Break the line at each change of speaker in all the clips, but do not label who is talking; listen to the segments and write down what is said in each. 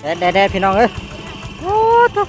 แดดแดดแดดพี่น้องเอ้ยโอ้ทุก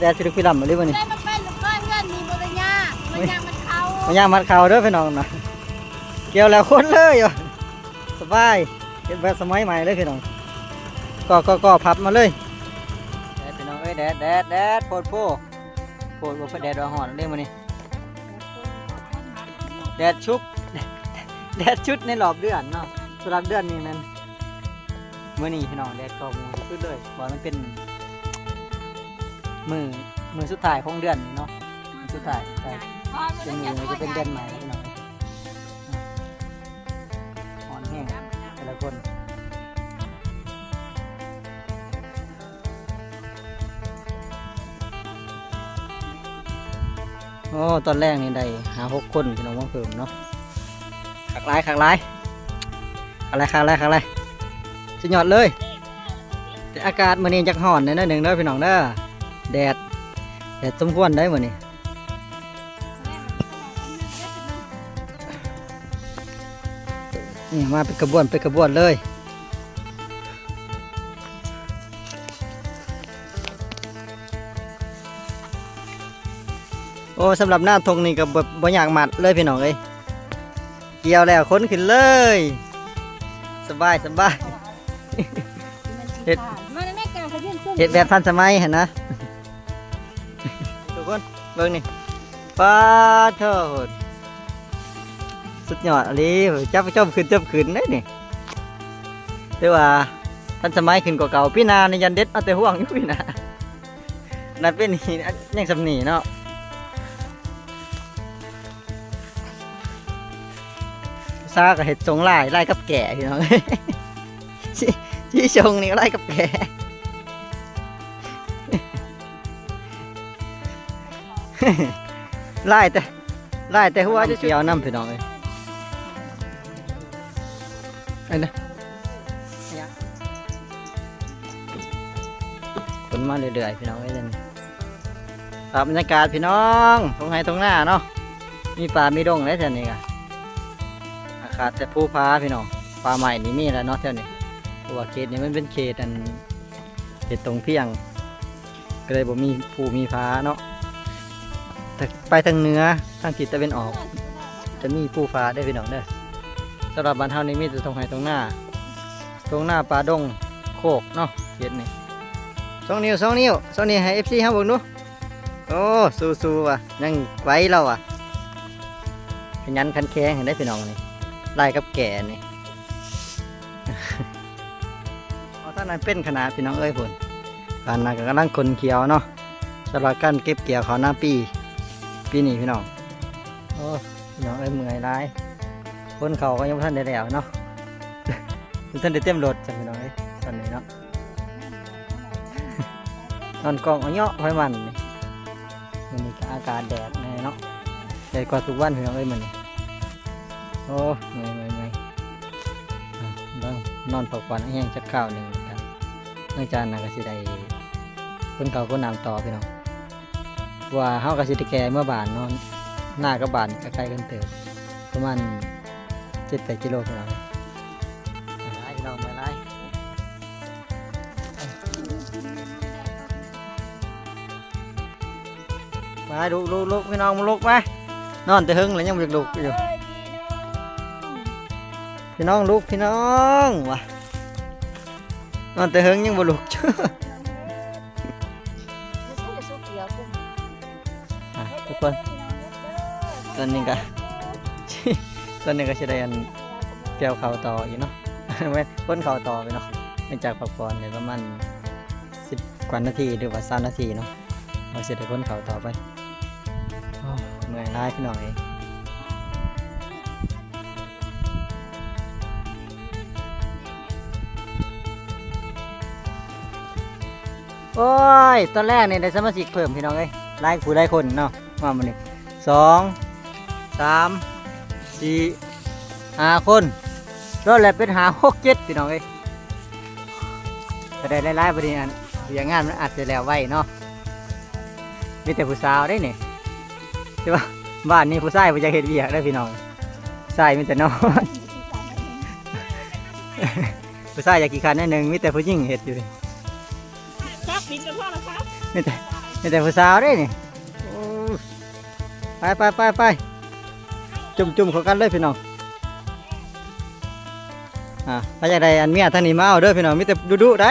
แดดสิลุกพี่ลำมาเลยวันนี้
ได้มาเป็นลูกก้อนเพื่อนมีบุรญาบุรญามันเขา
มาย่างมัดเข่าเด้อพี่น้องนะเกี่ยวแล้วคนเลยอยู่สบายเก็บแบบสมัยใหม่เลยพี่น้องก็ก็ก็พับมาเลยแดดพี่น้องเอ้ยแดดแดดแดดโพดโพโพดบ่แดดว่าหอนเลยมื้อนี้แดดชุกแดดชุดในรอบเดือนเนาะสำหรับเดือนนี้นั้น มื้อนี้พี่น้องแดดก็มูสุดเลยบ่มันเป็นมือมือสุดท้ายของเดือนนี้เนาะมือสุดท้ายใช่เป็นมือจะเป็นเดือนใหม่พี่น้องอ่อนแห้งแต่ละคนโอ้ตอนแรกนี่ได้หาหกคนพี่น้องมาเพิ่มเนาะขักหลายขักหลายขักหลายขักหลายขักหลาย สุดยอดเลย แต่อากาศมื้อนี้จักห่อนหนิดนึงเด้อพี่น้องเด้อแดดแดดสมควรได้มื้อนี้นี่มาเป็นกระบวนเป็นกระบวนเลยโอ้สำหรับหน้าทงนี่ก็บบบ่อยากหมัดเลยพี่น้องเอ้ยเกี่ยวแล้วค้นขึ้นเลย สบายสบาย เฮ็ด
มันไม่กล้าเขาเพื่อน
เห็ดแบบทันสมัยเห็นนะทุกคนเบิ่งนี่ป้าเถิดสุดยอดอะไรจับจอมขึ้นจับขึ้นได้นี่แต่ว่าทันสมัยขึ้นกว่าเก่าพี่นาในยันเด็ดเอาแต่ห่วงอยู่พี่นานั่นเป็นนี่ยังสำนีเนาะซากับเห็ดทรงลายลายกับแก่พี่น้อง ชี้ชี้ชงนี่ก็ลายกับแก่ไล่แต่ไล่แต่หัวจะเกี่ยวน้ำพี่น้องเลยไอ้นะฝนมาเรื่อยๆพี่น้องเอ้ยเล่นภาพบรรยากาศพี่น้องตรงไหนตรงหน้าเนาะมีป่ามีดงแล้วแถวนี้กันอากาศแต่ภูพาพี่น้องป่าใหม่นี่มีแล้วเนาะแถวนี้ เพราะว่าเขตนี้มันเป็นเขตอันเขตตรงเพียง ก็เลยบ่มีภูมีฟ้าเนาะไปทางเหนือทางทิศตะวันออก จะมีผู้ฟ้าได้พี่น้องเด้อสำหรับบ้านเฮานี่มีแต่ตรงไหนตรงหน้า ตรงหน้าป่าดงโคกเนาะเขียนนี่สองนิ้วสองนิ้วสองนิ้วให้ FC เฮาเบิ่งดูโอ้สู้ๆว่ะยังไหวเราอะขยันขันแข็งเห็นได้พี่น้องนี่ไล่กับแก่นี่ นนั้นเป็นขนาดพี่น้องเอ้ยพุ่นการนั้นก็กำลังคนเขียวเนาะสำหรับการเก็บเกี่ยวเขาหน้าปี ปีนี้พี่น้องโอ้พี่น้องเอ้ยเมื่อยร้ายคนเขาก็ยังท่านได้แล้วเนาะท่านได้เต็มรถจ้ะพี่น้องเอ้ยตอนนี้เนาะนอนกองเอาเนาะไว้มันมันนี้ก็อากาศแดดแน่เนาะแดดกว่าทุกวันพี่น้องเอ้ยมันนี่โอ้เมื่อยเมื่อยเมื่อยนอนพักผ่อนให้แห้งจักข้าวหนึ่ง หลังจากนั้นก็สิได้คนเขาคนน้ำต่อพี่น้องว่าเฮากับสิได้แก่เมื่อบานเนอนหน้ากับบานใกล้กันเติบประมาณเจ็ดแปดกิโลพี่น้องไล่พี่น้องมาไล่มาลุกลุกลุกพี่น้องมาลุกมานอนแต่หึงแล้วยังบ่อยากลุกอยู่พี่น้องลุกพี่น้องวะ นอนแต่หึงยังบ่ลุกอะทุกคนตอนนี้ก็ตอนนี้ก็จะได้อันเกี่ยวเข่าต่ออยู่เนาะไม่พ้นเข่าต่อไปเนาะหลังจากพักผ่อนเนี่ยประมาณสิบกว่านาทีหรือว่าสามนาทีเนาะเราจได้พ้นเข่าต่อไปเหนื่อยร้ายพี่น้อง โอ้ย ตอนแรกเนี่ยได้สมาชิกเพิ่มพี่น้องเอ้ยไล่ผู้ไล่คนเนาะมามันนี่สองสามสี่ห้าคนรถแหละเป็นหาหกเจ็ดพี่น้องเอ้ยก็ได้ไล่ๆประเด็นอันอย่างงานมันอาจจะแล้วไว้เนาะมีแต่ผู้สาวได้เนี่ยใช่ปะบ้านนี้ผู้ชายผู้จะเห็นเวียกได้พี่น้องชายมีแต่นอนผู้ชายอยากกี่คันนิดนึงมีแต่ผู้หญิงเห็ดอยู่เลย
ซักบินกันพ่อแล้วครับ
มีแต่มีแต่ผู้สาวเด้นี่ไปไปไปไปจุ่มจุ่มเข้ากันเลยพี่น้องอ่าไปยากไดอันเมียท่านนี้มาเอาเด้อพี่น้องมิแต่ดุดุได้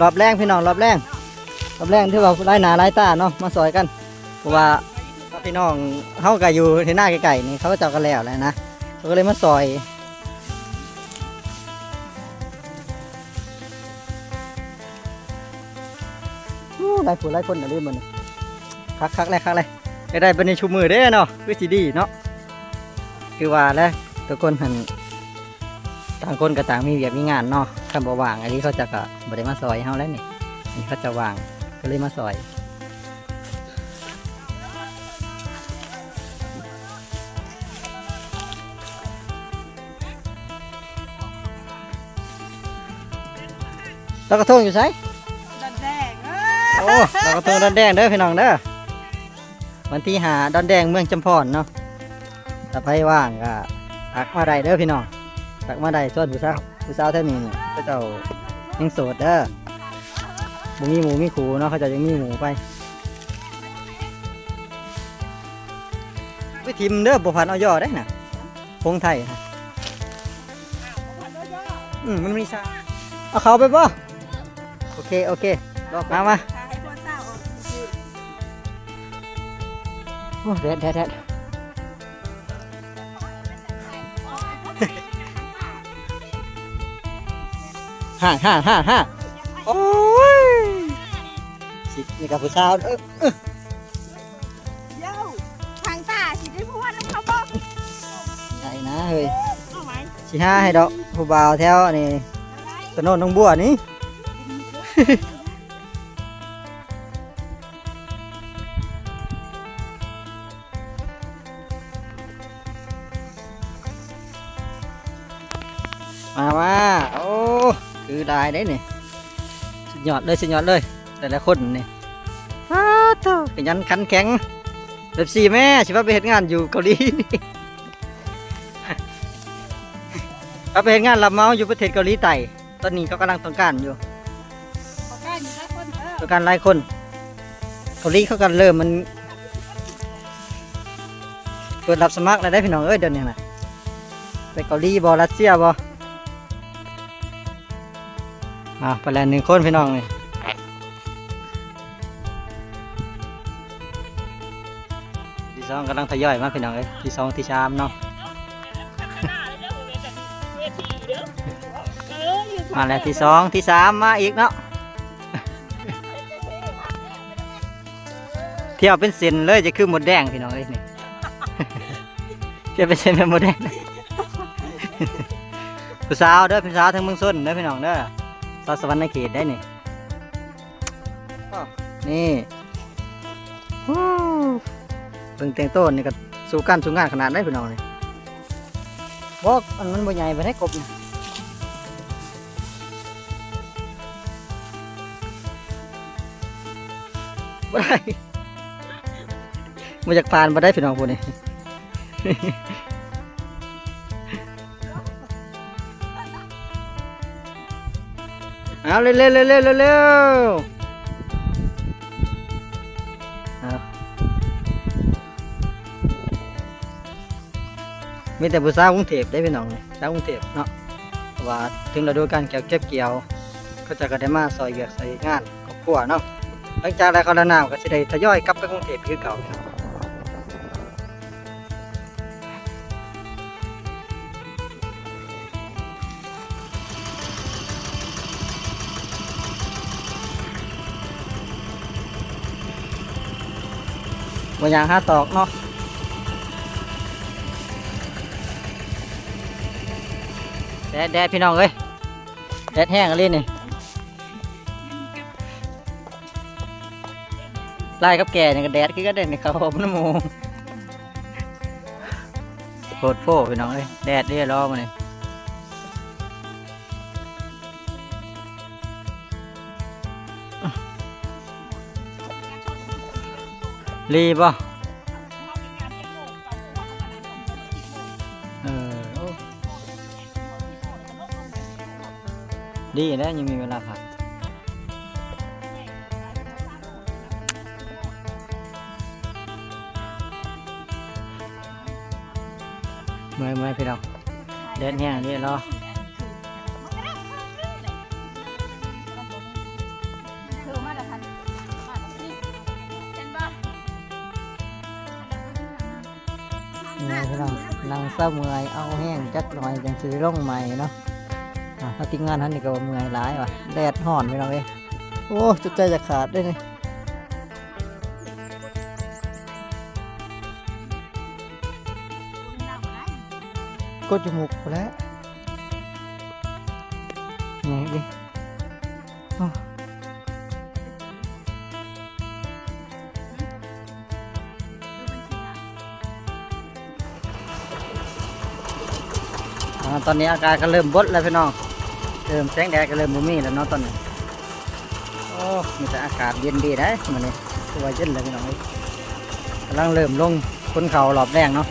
รอบแรงพี่น้องรอบแรงรอบแรงที่ว่าไล่หนาไล่ตาเนาะมาซอยกันเพราะว่าพี่น้องเขาก็อยู่ที่หน้าไก่ๆนี่เขาก็เจ้ากันแล้วแหละนะเขาก็เลยมาซอยโอ้หลายผู้หลายคนนะเรื่องมันคักคักเลยคักเลยได้ได้เป็นในชูมือเด้เนาะคือสิดีเนาะคือว่าแล้วทุกคนหันต่างคนก็ต่างมีเวียกมีงานเนาะ คำบ่ว่าง อันนี้เขาจะก็บ่ได้มาซอยเฮาแล้วนี่อันนี้เขาจะว่างก็เลยมาซอยแล้วก็ทงอยู่ไส
ดันแดงเอ
โอ้เราก็เพิ่งดอนแดงเด้อพี่น้องเด้อวันที่หาดอนแดงเมืองจำพรเนาะถ้าใครว่างก็ทักมาได้เด้อพี่น้องทักมาได้ส่วนผู้สาวผู้สาวเท่านี้นี่ก็ เจ้ายังโสดเด้อบ่มีหมูมีขูเนาะเขาเจะยังมีหมูไปไปทิมเด้อบ่พันเอาย่อได้น่ะพงไทยนะอืมมันมีซาเอาเขาไปบ่โอเคโอเคมามา
ให้พ่อเจ้าออก
โอ้แดดแดดแดด ห่าห่าห่าห่าโอ้ยสินี่กับผู้สาวเออ
เย้าทางตาสิได้พูดน้ำเขาบอก
ใช่นะเฮ้ย
เอาไหม
สิห้าให้ดอกผู้บ่าวแถวนี่ตะโนนน้องบัวนี่ มามาโอ้ คือได้ได้นี่สุดยอดเลยสุดยอดเลยแต่ละคนนี่อ้าวเจ้าเป็นยันขันแข็งแบบสี่แม่สิว่าไปเห็นงานอยู่เกาหลีนี่เขาไปเห็นงานรับเหมาอยู่ประเทศเกาหลีใต้ตอนนี้เขากำลังต้องการอยู่
ขอการอยู่แล้วคนเออ
ต้องการหลายคนเกาหลีเขากันเริ่มมันเปิดรับสมัครแล้วได้พี่น้องเอ้ยเดี๋ยวนี้นะไปเกาหลีบอรัสเซียบอ อ่าไปแล้วหนึ่งคนพี่น้องเลยที่สองกำลังทยอยมาพี่น้องเอ้ยที่สองที่สามเนาะ
เอออยู่
มาแล้วที่สองที่สามมาอีกเนาะเที่ยวเป็นเส้นเลยจะคือหมดแดงพี่น้องเอ้ยนี่เที่ยวเป็นเส้นเป็นหมดแดงผู้สาวเด้อผู้สาวทั้งเมืองส้นเด้อพี่น้องเด้อ สาวสวรรค์ในเขตได้นี่อ้อนี่ฮู้เบิ่งแต่งต้นนี่ก็สู้กันสู้งานขนาดได้พี่น้องเลยบอกอันมันบ่ใหญ่ไปได้กบนะบ่ได้มาจากปานมาได้พี่น้องพวกนี้ เอาเร็วเร็วเร็วเร็วเร็วเอามีแต่ผู้สาวกรุงเทพได้พี่น้องเลยสาวกรุงเทพเนาะว่าถึงฤดูการเกี่ยวเก็บเกี่ยวก็จะก็ได้มาซอยเวียกซอยงานครอบครัวเนาะหลังจากแล้วเขาละนาวก็สิได้ทยอยกลับไปกรุงเทพคือเก่า บนยางห้าตอกเนาะแดดแดดพี่น้องเอ้ยแดดแห้งอะไรนี่ไล่กับแกเนี่ยก็แดดคือก็แดดนี่ครับผมน้ำมูโคตรโฟพี่น้องเอ้ยแดดเรียร้อมาเลย รีบ่เออโอ้ดีนะยังมีเวลาพักเมื่อยเมื่อยพี่น้องแดดแห้งเรียรอ
นั่
งเศร้าเมื่อยเอาแห้งจักหน่อยจังซื้อร่องใหม่เนาะถ้าทิ้งงานท่านนี่ก็เมื่อยหลายว่ะแดดห่อนพี่น้องเอ้ยโอ้จุดใจจะขาดด้วยนี่กดจมูกไปแล้วไงดิ ตอนนี้อาการก็เริ่มบดแล้วพี่น้อง เริ่มแสงแดดก็เริ่มมุมีแล้วเนาะตอนนี้ โอ้มีแต่อากาศเย็นดีได้มันนี่ตัวาเย็นเลยพี่น้องกำลังเริ่มลงคนเขาหลอบแรงเนาะ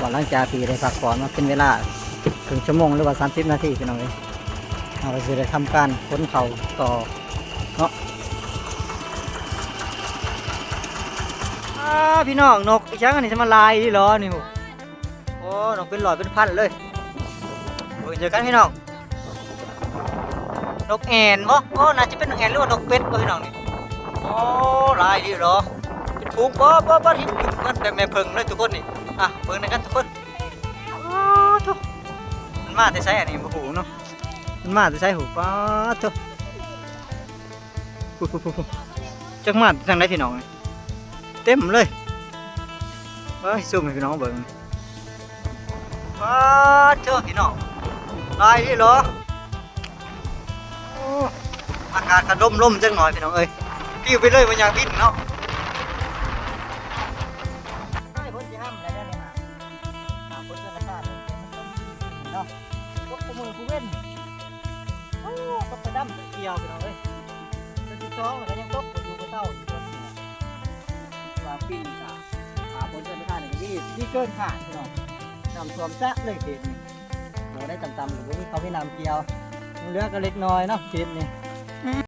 ว่าหลังจากที่ได้พักผ่อนมาเป็นเวลาถึงชั่วโมงหรือว่าสามสิบนาทีพี่น้องเอ้ยเอาไปสิได้ทำการค้นเขาต่อเนาะพี่น้องนกอีช้างอันนี้จะมาลายอีหรอนี่หโอ้นกเป็นหลอดเป็นพันเลย โอ้ยเจอกันพี่น้องนกแอนบ่โอ้น่าจะเป็นนกแอนหรือว่านกเป็ดบ่พี่น้องนี่โอ้ลายดีหรอเป็นฟูงบ่บ่บ่ที่มันแบบแม่เพิงเลยทุกคนนี่อะเบิ่งในกันทุกคนโอ้ทุกมันมาแต่ใช้อันนี้บ่หูเนาะมันมาแต่ใช้หูป้าทุกจักมาทางไหนพี่น้องเต็มเลยเฮ้ยซูมให้พี่น้องเบิ่งป้าทุกพี่น้อง ลายดีเหรออากาศกระด้มร่มจังหน่อยพี่น้องเอ้ยปิ้วไปเลยวันยางบินเนาะใช่พ้นที่ห้ามอะไรได้เนี่ยฮะหาพ้นเกินเลยมันต้องมีเนาะยกมือกูเว้นโอ้ตกไปดำตกเกี่ยวพี่น้องเอ้ยเป็นที่สองแล้วก็ยังตกอยู่กับเต้าอยู่กับเนี่ยว่าปีนกะหาพ้นเกินราคาเนี่ดีดีเกินขาดพี่น้องนำท่วมแซะเลยเขตนี้เรา ได้ต่ำๆหรือว่ามีเขาไม่นำเกียวเหลือก็เล็กน้อยเนาะเขตนี่